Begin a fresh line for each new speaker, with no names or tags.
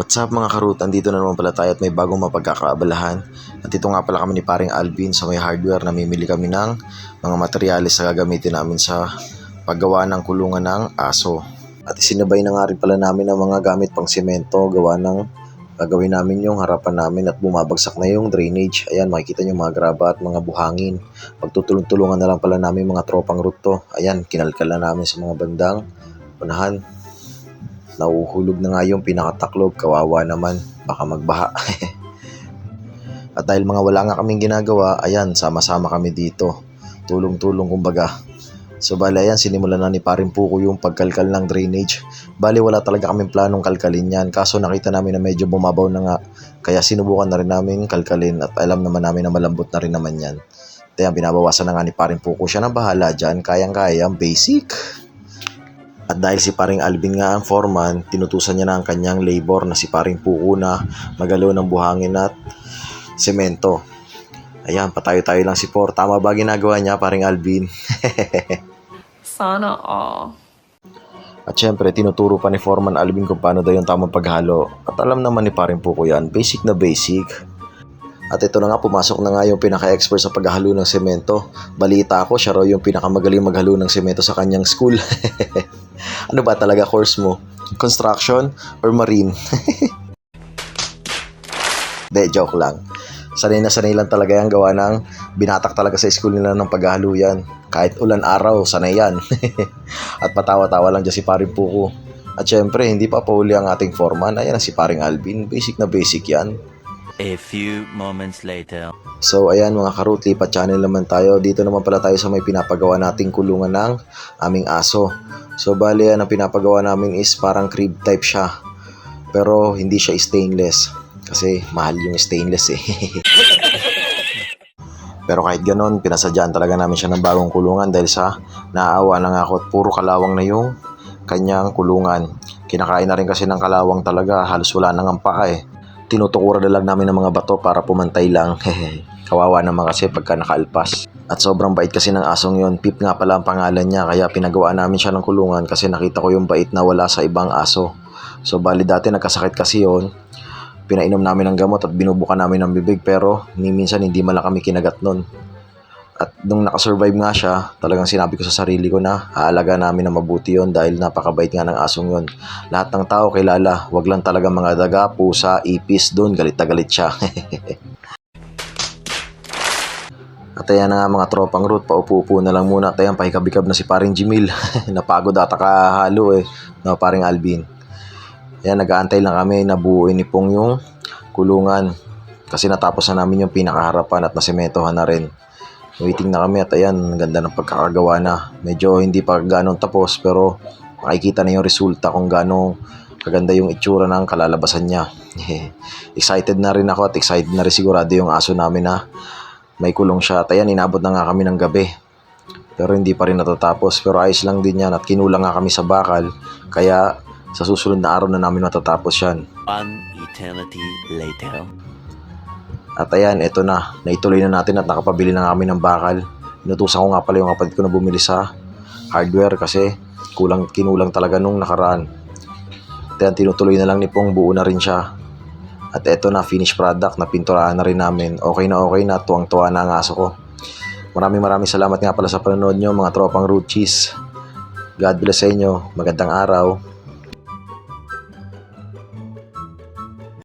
What's up mga karut? Andito na naman pala tayo at may bagong mapagkakaabalahan. At ito nga pala kami ni paring Alvin sa may hardware. Namimili kami ng mga materyales na gagamitin namin sa paggawa ng kulungan ng aso. At isinabay na nga rin pala namin ang mga gamit pang semento gawa ng gagawin namin yung harapan namin at bumabagsak na yung drainage. Ayan, makikita nyo mga graba at mga buhangin. Pagtutulong-tulungan na lang pala namin mga tropang root to. Ayan, kinalkal na namin sa mga bandang unahan. Nauhulog na nga yung pinakataklob, kawawa naman, baka magbaha. At dahil mga wala nga kaming ginagawa, ayan, sama-sama kami dito. Tulong-tulong kumbaga. So bali ayan, sinimulan na ni Parin Puko yung pagkalkal ng drainage. Bali wala talaga kaming planong kalkalin yan. Kaso nakita namin na medyo bumabaw na nga. Kaya sinubukan na rin namin kalkalin at alam naman namin na malambot na rin naman yan. Kaya binabawasan na nga ni Parin Puko siya na bahala dyan. Kayang-kaya, basic. At dahil si paring Alvin nga ang foreman, tinutusan niya na ang kanyang labor na si paring Puko na magalaw ng buhangin at semento. Ayan, patayo-tayo lang si Por. Tama ba ginagawa niya, paring Alvin?
Sana all.
At syempre, tinuturo pa ni Foreman Alvin kung paano daw yung tamang paghalo. At alam naman ni paring Puko yan, basic na basic. At ito na nga, pumasok na nga yung pinaka-expert sa paghalo ng semento. Balita ko, siya raw yung pinakamagaling maghalo ng semento sa kanyang school. ano ba talaga course mo? Construction or marine? De, joke lang. Sanay na sanay lang talaga yan gawa ng binatak talaga sa school nila ng paghahalo yan. Kahit ulan araw, sanay yan. At patawa-tawa lang dyan si paring Puko. At syempre, hindi pa pauli ang ating foreman. Ayan na si paring Alvin. Basic na basic yan.
A few moments later.
So ayan mga karut, lipat channel naman tayo. Dito naman pala tayo sa may pinapagawa nating kulungan ng aming aso. So bali ang pinapagawa namin is parang crib type siya. Pero hindi siya stainless. Kasi mahal yung stainless eh. Pero kahit ganon, pinasadyaan talaga namin siya ng bagong kulungan dahil sa naaawa na nga ako at puro kalawang na yung kanyang kulungan. Kinakain na rin kasi ng kalawang talaga, halos wala nang ang paa eh tinutukuran na lang namin ng mga bato para pumantay lang. Kawawa naman kasi pagka nakaalpas. At sobrang bait kasi ng asong yon. Pip nga pala ang pangalan niya kaya pinagawa namin siya ng kulungan kasi nakita ko yung bait na wala sa ibang aso. So bali dati nagkasakit kasi yon. Pinainom namin ng gamot at binubukan namin ng bibig pero ni minsan hindi man kami kinagat nun. At nung nakasurvive nga siya, talagang sinabi ko sa sarili ko na haalaga namin na mabuti yon dahil napakabait nga ng asong yon. Lahat ng tao kilala, wag lang talaga mga daga, pusa, ipis, doon galit na galit siya. At na nga mga tropang root, paupo-upo na lang muna. At ayan, pahikabikab na si paring Jimil. Napagod ata kahalo eh, no, paring Alvin. Ayan, nag-aantay lang kami na buuin ni Pong yung kulungan. Kasi natapos na namin yung pinakaharapan at nasimentohan na rin. Waiting na kami at ayan, ganda ng pagkakagawa na. Medyo hindi pa ganong tapos pero makikita na yung resulta kung gano'ng kaganda yung itsura ng kalalabasan niya. excited na rin ako at excited na rin sigurado yung aso namin na may kulong siya. At ayan, inabot na nga kami ng gabi. Pero hindi pa rin natatapos. Pero ayos lang din yan at kinulang nga kami sa bakal. Kaya sa susunod na araw na namin matatapos yan.
One eternity later.
At ayan, eto na. Naituloy na natin at nakapabili na kami ng bakal. Inutusan ko nga pala yung kapatid ko na bumili sa hardware kasi kulang kinulang talaga nung nakaraan. At ayan, tinutuloy na lang ni Pong buo na rin siya. At eto na, finished product na pinturahan na rin namin. Okay na okay na, tuwang-tuwa na ang aso ko. Maraming maraming salamat nga pala sa panonood nyo mga tropang root. God bless sa inyo. Magandang araw.